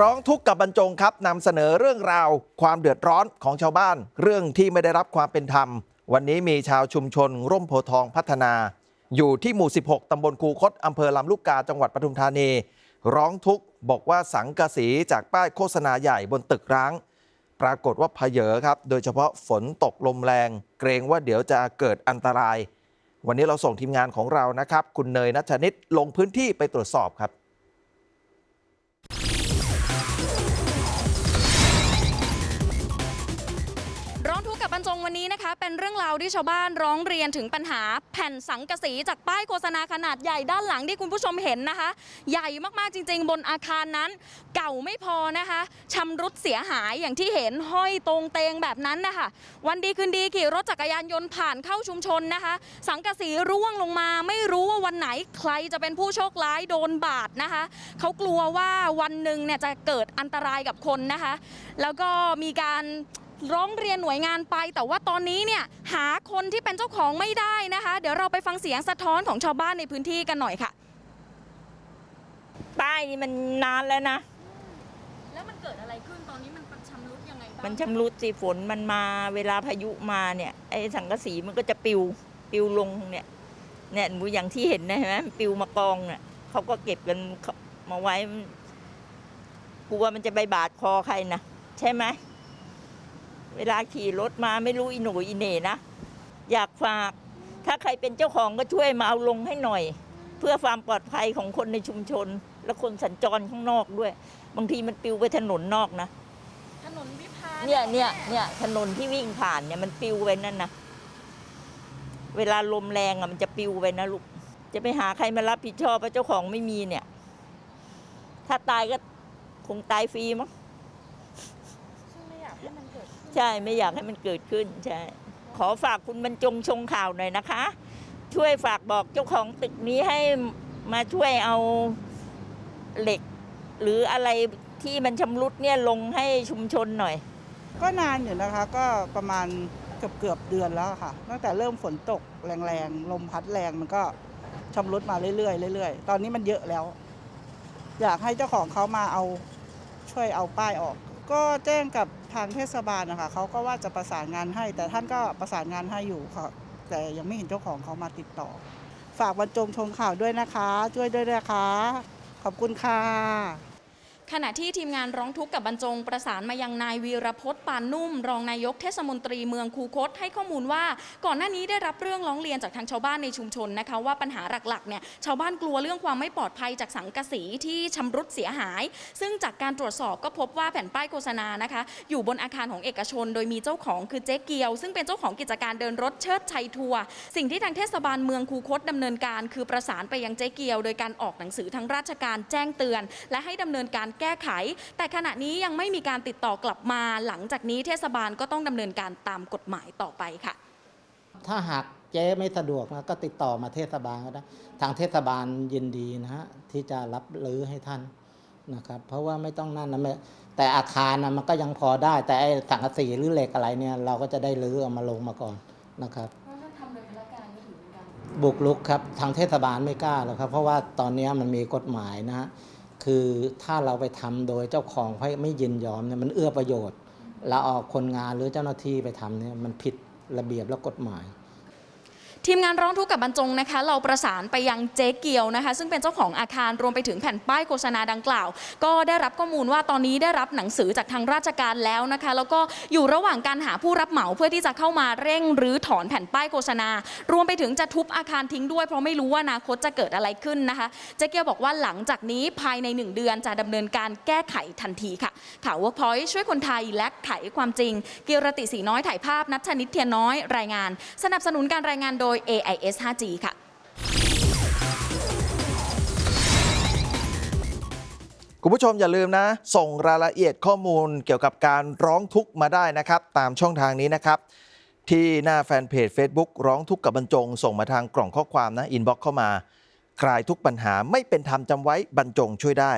ร้องทุกข์กับบรรจงครับนำเสนอเรื่องราว ความเดือดร้อนของชาวบ้าน เรื่องที่ไม่ได้รับความเป็นธรรม วันนี้มีชาวชุมชน ร่มโพทองพัฒนา อยู่ที่หมู่ 16 ตำบลคูคตอำเภอลำลูกกาจังหวัดปทุมธานี ร้องทุกข์บอกว่าสังกะสีจากป้ายโฆษณาใหญ่บนตึกร้าง ปรากฏว่าเพเยอครับ โดยเฉพาะฝนตกลมแรง เกรงว่าเดี๋ยวจะเกิดอันตราย วันนี้เราส่งทีมงานของเรานะครับ คุณเนยนัชนิตลงพื้นที่ไปตรวจสอบครับ งวันนี้นะคะเป็นเรื่องราวที่ชาวบ้านร้องเรียนถึงปัญหาแผ่นสังกะสีจากป้ายโฆษณาขนาดใหญ่ด้านหลังที่คุณผู้ชมเห็นนะคะ ใหญ่มากๆจริง ๆ บนอาคารนั้น เก่าไม่พอนะคะชำรุดเสียหายอย่างที่เห็นห้อยตรงเตงแบบนั้นนะคะวันดีคืนดีขี่รถจักรยานยนต์ผ่านเข้าชุมชนนะคะ สังกะสีร่วงลงมาไม่รู้ว่าวันไหนใครจะเป็นผู้โชคร้ายโดนบาดนะคะเขากลัวว่าวันหนึ่งเนี่ยจะเกิดอันตรายกับคนนะคะ แล้วก็มีการร้องเรียนหน่วยงานไป แต่ว่าตอนนี้เนี่ยหาคนที่เป็นเจ้าของไม่ได้นะคะ เดี๋ยวเราไปฟังเสียงสะท้อนของชาวบ้านในพื้นที่กันหน่อยค่ะ ป้ายนี่มันนานแล้วนะ แล้วมันเกิดอะไรขึ้นตอนนี้มันชำรุดยังไงบ้างมันชำรุดสิฝนมันมาเวลาพายุมาเนี่ยไอ้สังกะสีมันก็จะปิวปิวลงเนี่ยเนี่ยหนูอย่างที่เห็นนะเห็นไหมมันปิวมากองเนี่ยเขาก็เก็บกันมาไว้กลัวมันจะไปบาดคอใครนะใช่ไหม เวลาขี่รถมาไม่รู้อีหนูอีเหน่นะ อยากฝาก ถ้าใครเป็นเจ้าของก็ช่วยมาเอาลงให้หน่อย เพื่อความปลอดภัยของคนในชุมชน และคนสัญจรข้างนอกด้วย บางทีมันปิวไปถนนนอกนะถนนวิภาเนี่ยเนี่ยเนี่ยถนนที่วิ่งผ่านเนี่ยมันปิวไปนั่นนะเวลาลมแรงอะมันจะปิวไปนะลูกจะไปหาใครมารับผิดชอบเพราะเจ้าของไม่มีเนี่ย ถ้าตายก็คงตายฟรีมั้งซึ่งไม่อยากให้มันเกิดขึ้น ใช่ไม่อยากให้มันเกิดขึ้นใช่ขอฝากคุณบรรจงชงข่าวหน่อยนะคะ ช่วยฝากบอกเจ้าของตึกนี้ให้มาช่วยเอาเหล็ก หรืออะไรที่มันชำรุดเนี่ยลงให้ชุมชนหน่อย ก็นานอยู่นะคะ ก็ประมาณเกือบเกือบเดือนแล้วค่ะ ตั้งแต่เริ่มฝนตกแรงๆ ลมพัดแรงมันก็ชำรุดมาเรื่อยๆเรื่อยๆ ตอนนี้มันเยอะแล้ว อยากให้เจ้าของเขามาเอาช่วยเอาป้ายออก ก็แจ้งกับ ทางเทศบาลนะคะเขาก็ว่าจะประสานงานให้ แต่ท่านก็ประสานงานให้อยู่ค่ะ แต่ยังไม่เห็นเจ้าของเขามาติดต่อ ฝากบรรจงชงข่าวด้วยนะคะ ช่วยด้วยนะคะ ขอบคุณค่ะ ขณะที่ทีมงานร้องทุกข์กับบรรจงประสานมายังนายวีรพจน์ปานนุ่ม รองนายกเทศมนตรีเมืองคูคตให้ข้อมูลว่า ก่อนหน้านี้ได้รับเรื่องร้องเรียนจากทางชาวบ้านในชุมชนนะคะว่าปัญหาหลักๆเนี่ยชาวบ้านกลัวเรื่องความไม่ปลอดภัยจากสังกะสีที่ชำรุดเสียหาย ซึ่งจากการตรวจสอบก็พบว่าแผ่นป้ายโฆษณานะคะอยู่บนอาคารของเอกชน โดยมีเจ้าของคือเจ๊เกียว ซึ่งเป็นเจ้าของกิจการเดินรถเชิดชัยทัวร์สิ่งที่ทางเทศบาลเมืองคูคตดำเนินการ คือประสานไปยังเจ๊เกียว โดยการออกหนังสือทางราชการแจ้งเตือน และให้ดำเนินการแก้ไข แต่ขณะนี้ยังไม่มีการติดต่อกลับมา หลังจากนี้เทศบาลก็ต้องดำเนินการตามกฎหมายต่อไปค่ะ ถ้าหากเจ๊ไม่สะดวกนะก็ติดต่อมาเทศบาลก็ได้ทางเทศบาลยินดีนะฮะที่จะรับรื้อให้ท่านนะครับ เพราะว่าไม่ต้องนั่นนะไม่แต่อาคารนะมันก็ยังพอได้ แต่ไอ้สังกะสีหรือเหล็กอะไรเนี่ย เราก็จะได้รื้อเอามาลงมาก่อนนะครับ บุกลุกครับทางเทศบาลไม่กล้าหรอกครับ เพราะว่าตอนนี้มันมีกฎหมายนะฮะ คือถ้าเราไปทำโดยเจ้าของไม่ยินยอมเนี่ยมันเอื้อประโยชน์เราออกคนงานหรือเจ้าหน้าที่ไปทำเนี่ยมันผิดระเบียบและกฎหมาย ทีมงานร้องทุกข์กับบรรจงนะคะ เราประสานไปยังเจ๊เกียวนะคะ ซึ่งเป็นเจ้าของอาคารรวมไปถึงแผ่นป้ายโฆษณาดังกล่าว ก็ได้รับข้อมูลว่าตอนนี้ได้รับหนังสือจากทางราชการแล้วนะคะ แล้วก็อยู่ระหว่างการหาผู้รับเหมาเพื่อที่จะเข้ามาเร่งรื้อถอนแผ่นป้ายโฆษณา รวมไปถึงจะทุบอาคารทิ้งด้วยเพราะไม่รู้ว่าอนาคตจะเกิดอะไรขึ้นนะคะ เจ๊เกียวบอกว่าหลังจากนี้ภายในหนึ่งเดือนจะดำเนินการแก้ไขทันทีค่ะ ข่าว Workpoint ช่วยคนไทยและไขความจริง เกิรติสีน้อยถ่ายภาพนัชชนิดเทียนน้อยรายงาน สนับสนุนการรายงานโดยย AIS 5G ค่ะคุณผู้ชมอย่าลืมนะ ส่งรายละเอียดข้อมูลเกี่ยวกับการร้องทุกข์มาได้นะครับ ตามช่องทางนี้นะครับ ที่หน้าแฟนเพจ Facebook ร้องทุกข์กับบรรจง ส่งมาทางกล่องข้อความนะอินบ็อกเข้ามา คลายทุกปัญหาไม่เป็นธรรมจำไว้บรรจงช่วยได้